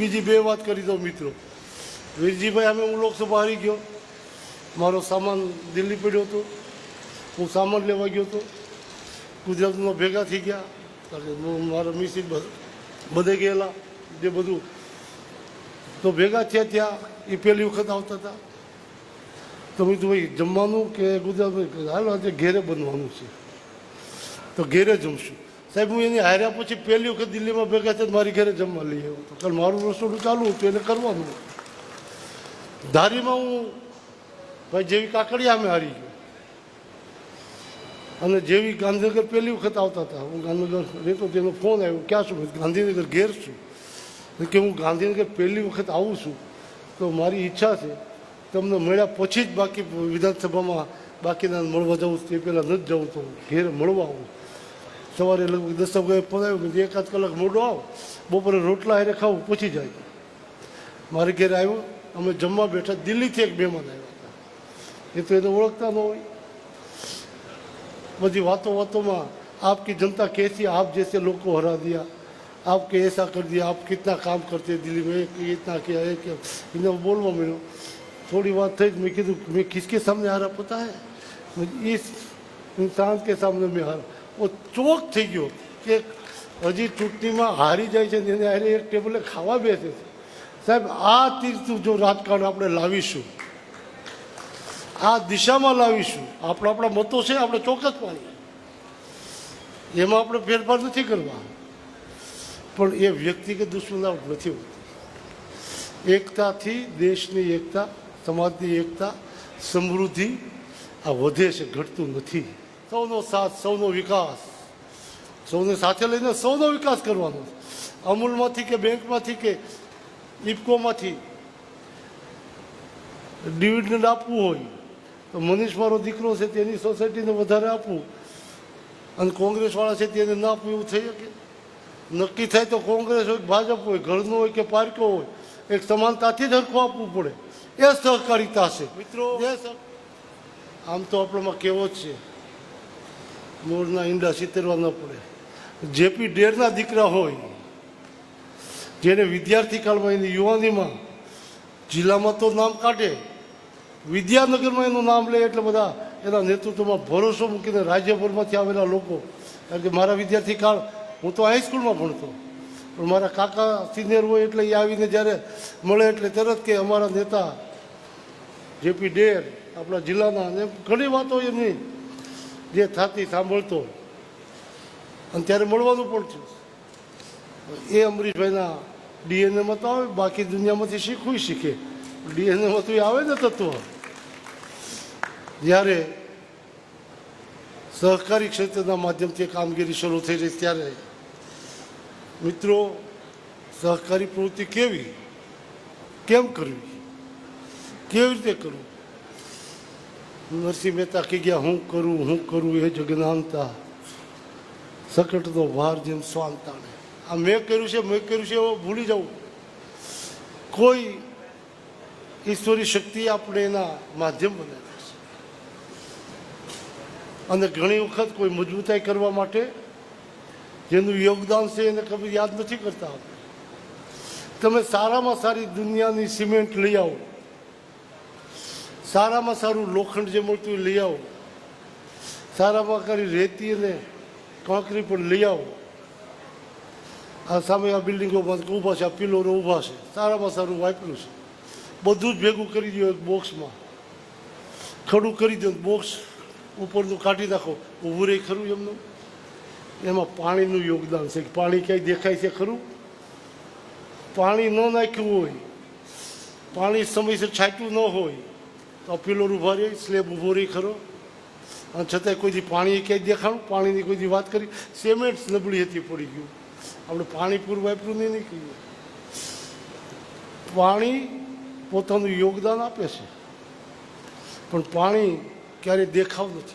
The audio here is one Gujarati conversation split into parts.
બીજી બે વાત કરી દો મિત્રો. વીરજીભાઈ, અમે હું લોકસભા હારી ગયો. મારો સામાન દિલ્હી પડ્યો હતો. હું સામાન લેવા ગયો હતો. ગુજરાતમાં ભેગા થઈ ગયા. મારા મિસિસ બધે ગયેલા. જે બધું તો ભેગા થયા ત્યાં એ પહેલી વખત આવતા હતા. તો મેં ભાઈ, જમવાનું કે ગુજરાતમાં? હાલ, આજે ઘેરે બનવાનું છે. તો ઘેરે જમશું. સાહેબ, હું એની હાર્યા પછી પહેલી વખત દિલ્હીમાં ભેગા થયા મારી ઘરે જમવા લઈ આવ્યો હતો. કારણ મારું રસોડું ચાલુ હતું, એને કરવાનું ધારીમાં હું, ભાઈ, જેવી કાકડિયા અમે હારી ગયો. અને જેવી ગાંધીનગર પહેલી વખત આવતા હતા, હું ગાંધીનગર રહેતો તેનો ફોન આવ્યો, ક્યાં છું? ગાંધીનગર ઘેર છું. કે હું ગાંધીનગર પહેલી વખત આવું છું, તો મારી ઈચ્છા છે, તમને મળ્યા પછી જ બાકી વિધાનસભામાં બાકીના મળવા જવું તે પહેલાં નથી જવું તો ઘેર મળવા આવું. સવારે લગભગ દસ વાગે પધાવ્યું એકાદ કલાક મોડો આવ, બપોરે રોટલા હારે ખાવું, પહોંચી જાય. મારે ઘેર આવ્યો, અમે જમવા બેઠા, દિલ્હીથી એક મહેમાન આવ્યા હતા. એ તો એને ઓળખતા ન હોય. બધી વાતો વાતોમાં આપકી જનતા કેસી આપ જેસે લોકો હરા દિયા. आप कैसा कर दिया आप कितना काम करते दिल्ली में इतना किया है क्या इन्हें बोलवा मेरे थोड़ी बात थी मैं कि मैं किसके सामने हारा पता है इस इंसान के सामने मैं हारा वो ચોક થઈ ગયો કે હજી ચૂંટણીમાં હારી જાય છે ને એને હારે એક ટેબલે ખાવા બેસે છે. સાહેબ, આ તીર્થ જો રાજકારણ આપણે લાવીશું, આ દિશામાં લાવીશું, આપણા આપણા મતો છે, આપણે ચોક્કસ પાડીએ. એમાં આપણે ફેરફાર નથી કરવા. પણ એ વ્યક્તિગત દુશ્મનાવટ નથી હોતી. એકતાથી દેશની એકતા, સમાજની એકતા, સમૃદ્ધિ આ વધે છે, ઘટતું નથી. સૌનો સાથ સૌનો વિકાસ. સૌને સાથે લઈને સૌનો વિકાસ કરવાનો. અમૂલમાંથી કે બેંકમાંથી કે ઇફકોમાંથી ડિવિડન્ડ આપવું હોય તો મનીષ મારો દીકરો છે તેની સોસાયટીને વધારે આપવું. અને કોંગ્રેસવાળા છે તેને ના આપવું એવું થઈ શકે? નક્કી થાય તો કોંગ્રેસ હોય કે ભાજપ હોય ઘરનો હોય કે પાર્કો હોય એક સમાનતાથી જ હરખું આપવું પડે. એ સહકારિતા છે. મિત્રો આમ તો આપણામાં કેવો જ છે મોરના ઈંડા સિતરવા ન પડે. જેપી ડેરના દીકરા હોય, જેને વિદ્યાર્થી કાળમાં એની યુવાનીમાં જિલ્લામાં તો નામ કાઢે, વિદ્યાનગરમાં એનું નામ લે એટલે બધા એના નેતૃત્વમાં ભરોસો મૂકીને રાજ્યભરમાંથી આવેલા લોકો, કારણ કે મારા વિદ્યાર્થી કાળ હું તો હાઈસ્કૂલમાં ભણતો. પણ મારા કાકા સિનિયર હોય એટલે એ આવીને જ્યારે મળે એટલે તરત કે અમારા નેતા જેપી ડેર આપણા જિલ્લાના, અને ઘણી વાતો એમની જે થતી સાંભળતો અને ત્યારે મળવાનું પણ થયું એ અમરીશભાઈના ડીએનએમાં તો આવે, બાકી દુનિયામાંથી શીખવું શીખે. ડીએનએમાં તો એ આવે ને તત્વ. જ્યારે સહકારી ક્ષેત્રના માધ્યમથી કામગીરી શરૂ થઈ રહી ત્યારે મિત્રો, સહકારી પ્રવૃત્તિ કેવી? કેમ કરવી? કેવી રીતે કરવું? નરસિંહ મહેતા કહી ગયા, હું કરું હું કરું એ જગનાનતા સકટનો ભાર જેમ સ્વાંતાને આ મેં કર્યું છે, મેં કર્યું છે એવો ભૂલી જવું કોઈ ઈશ્વરી શક્તિ આપણે એના માધ્યમ બનાવ્યા છે અને ઘણી વખત કોઈ મજબૂતાઈ કરવા માટે જેનું યોગદાન છે એને કભી યાદ નથી કરતા તમે સારામાં સારી દુનિયાની સિમેન્ટ લઈ આવો. સારામાં સારું લોખંડ જે મળતું લઈ આવો. સારામાં સારી રેતી અને કાંકરી પણ લઈ આવો. આ સામે આ બિલ્ડિંગોમાં ઊભા છે આ પિલોરો ઊભા છે. સારામાં સારું વાપર્યું છે. બધું જ ભેગું કરી દો બોક્સમાં. ખડું કરી દો બોક્સ ઉપરનું કાઢી નાખો. ઊભું રહી ખરું એમનું. એમાં પાણીનું યોગદાન છે. પાણી ક્યાંય દેખાય છે ખરું? પાણી ન નાખ્યું હોય. પાણી સમયસર છાંટ્યું ન હોય. તો પિલોર ઊભા રહી સ્લેબ ઊભો રહી ખરો. અને છતાંય કોઈથી પાણી ક્યાંય દેખાણું, પાણીની કોઈથી વાત કરી, સિમેન્ટ નબળી હતી, પડી ગયું. આપણે પાણી પૂરું વાપર્યું નહીં કહીએ. પાણી પોતાનું યોગદાન આપે છે. પણ પાણી ક્યારેય દેખાવ નથી.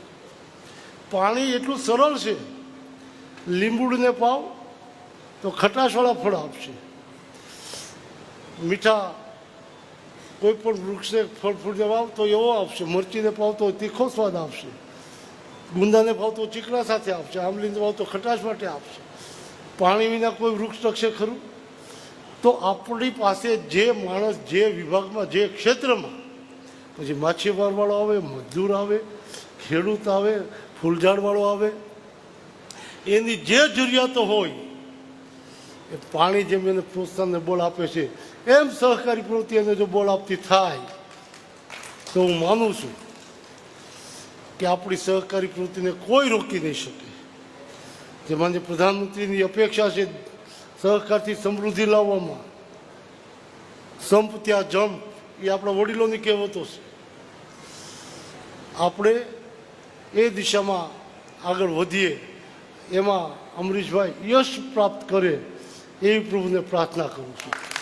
પાણી એટલું સરળ છે, લીંબુડને પાવ તો ખટાશવાળા ફળ આપશે. મીઠા કોઈ પણ વૃક્ષને ફળ ફૂલ વાવ તો એવો આપશે મરચીને પાવ તો તીખો સ્વાદ આવશે ગુંદાને ભાવ તો ચીકણા સાથે આપશે આંબલીને ભાવ તો ખટાશ માટે આપશે પાણી વિના કોઈ વૃક્ષ ટકશે ખરું તો આપણી પાસે જે માણસ જે વિભાગમાં જે ક્ષેત્રમાં પછી માછીમારવાળો આવે મજદૂર આવે ખેડૂત આવે ફૂલઝાડવાળો આવે એની જે જરૂરિયાતો હોય એ પાણી જેમ એને પ્રોત્સાહનને બોલ આપે છે, એમ સહકારી પ્રવૃત્તિ એને જો બોલ આપતી થાય, તો હું માનું છું કે આપણી સહકારી પ્રવૃત્તિને કોઈ રોકી નહીં શકે. જે માન્ય પ્રધાનમંત્રીની અપેક્ષા છે સહકારથી સમૃદ્ધિ લાવવામાં, સંપ ત્યાં જમ્પ એ આપણા વડીલોની કહેવતો છે. આપણે એ દિશામાં આગળ વધીએ, એમાં અમરીશભાઈ યશ પ્રાપ્ત કરે. એવી પ્રભુને પ્રાર્થના કરું છું